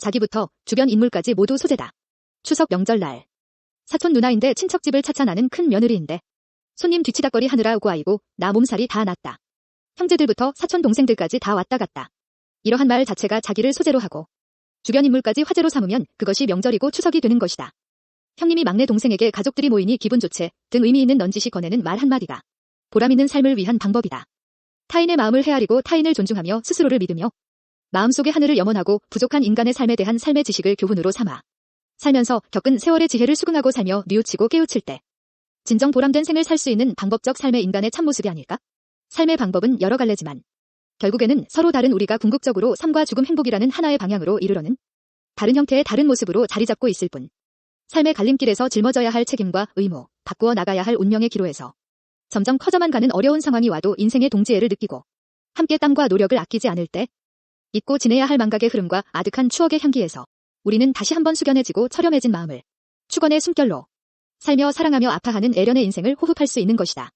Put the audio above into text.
자기부터 주변 인물까지 모두 소재다. 추석 명절날. 사촌 누나인데 친척집을 찾아 나는 큰 며느리인데 손님 뒤치다거리 하느라 오고 아이고 나 몸살이 다 났다. 형제들부터 사촌 동생들까지 다 왔다 갔다. 이러한 말 자체가 자기를 소재로 하고 주변 인물까지 화제로 삼으면 그것이 명절이고 추석이 되는 것이다. 형님이 막내 동생에게 가족들이 모이니 기분 좋채 등 의미 있는 넌지시 건네는 말 한마디가 보람 있는 삶을 위한 방법이다. 타인의 마음을 헤아리고 타인을 존중하며 스스로를 믿으며 마음속의 하늘을 염원하고 부족한 인간의 삶에 대한 삶의 지식을 교훈으로 삼아 살면서 겪은 세월의 지혜를 수긍하고 살며 뉘우치고 깨우칠 때 진정 보람된 생을 살 수 있는 방법적 삶의 인간의 참모습이 아닐까? 삶의 방법은 여러 갈래지만 결국에는 서로 다른 우리가 궁극적으로 삶과 죽음 행복이라는 하나의 방향으로 이르러는 다른 형태의 다른 모습으로 자리 잡고 있을 뿐 삶의 갈림길에서 짊어져야 할 책임과 의무, 바꾸어 나가야 할 운명의 기로에서 점점 커져만 가는 어려운 상황이 와도 인생의 동지애를 느끼고 함께 땀과 노력을 아끼지 않을 때 잊고 지내야 할 망각의 흐름과 아득한 추억의 향기에서 우리는 다시 한번 숙연해지고 처렴해진 마음을 축원의 숨결로 살며 사랑하며 아파하는 애련의 인생을 호흡할 수 있는 것이다.